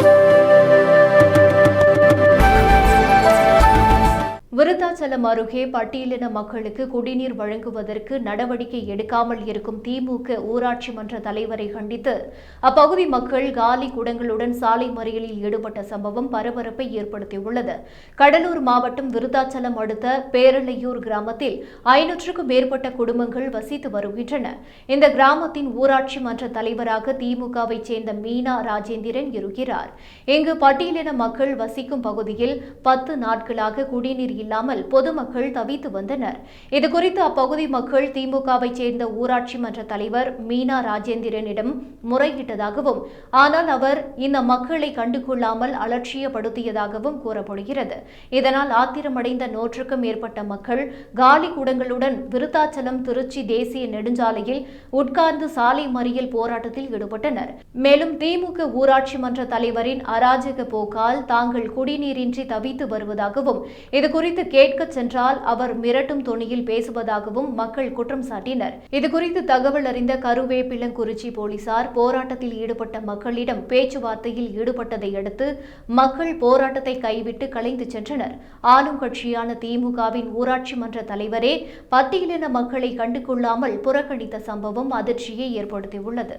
Thank you. Virudhachalam அருகே பட்டியலின மக்களுக்கு குடிநீர் வழங்குவதற்கு நடவடிக்கை எடுக்காமல் இருக்கும் திமுக ஊராட்சி மன்ற தலைவரை கண்டித்து அப்பகுதி மக்கள் காலி குடங்களுடன் சாலை மறியலில் ஈடுபட்ட சம்பவம் பரபரப்பை ஏற்படுத்தியுள்ளது. கடலூர் மாவட்டம் விருத்தாச்சலம் அடுத்த பேரளையூர் கிராமத்தில் ஐநூற்றுக்கும் மேற்பட்ட குடும்பங்கள் வசித்து வருகின்றன. இந்த கிராமத்தின் ஊராட்சி மன்ற தலைவராக திமுகவை சேர்ந்த மீனா ராஜேந்திரன் இருக்கிறார். இங்கு பட்டியலின மக்கள் வசிக்கும் பகுதியில் பத்து நாட்களாக குடிநீர் இல்லாமல் இல்லாமல் பொதுமக்கள் தவித்து வந்தனர். இதுகுறித்து அப்பகுதி மக்கள் திமுகவை சேர்ந்த ஊராட்சி மன்ற தலைவர் மீனா ராஜேந்திரனிடம் முறையிட்டதாகவும் ஆனால் அவர் இந்த மக்களை கண்டுகொள்ளாமல் அலட்சியப்படுத்தியதாகவும் கூறப்படுகிறது. இதனால் ஆத்திரமடைந்த நூற்றுக்கும் மேற்பட்ட மக்கள் காலி குடங்களுடன் விருத்தாச்சலம் திருச்சி தேசிய நெடுஞ்சாலையில் உட்கார்ந்து சாலை மறியல் போராட்டத்தில் ஈடுபட்டனர். மேலும் திமுக ஊராட்சி மன்ற தலைவரின் அராஜக போக்கால் தாங்கள் குடிநீரின்றி தவித்து வருவதாகவும் இதுகுறித்து கேட்கச் சென்றால் அவர் மிரட்டும் தொனியில் பேசுவதாகவும் மக்கள் குற்றம் சாட்டினர். இதுகுறித்து தகவல் அறிந்த கருவேப்பிலங்குறிச்சி போலீசார் போராட்டத்தில் ஈடுபட்ட மக்களிடம் பேச்சுவார்த்தையில் ஈடுபட்டதை அடுத்து மக்கள் போராட்டத்தை கைவிட்டு கலைந்து சென்றனர். ஆளும் கட்சியான திமுகவின் ஊராட்சி மன்ற தலைவரே பட்டியலின மக்களை கண்டுகொள்ளாமல் புறக்கணித்த சம்பவம் அதிர்ச்சியை ஏற்படுத்தியுள்ளது.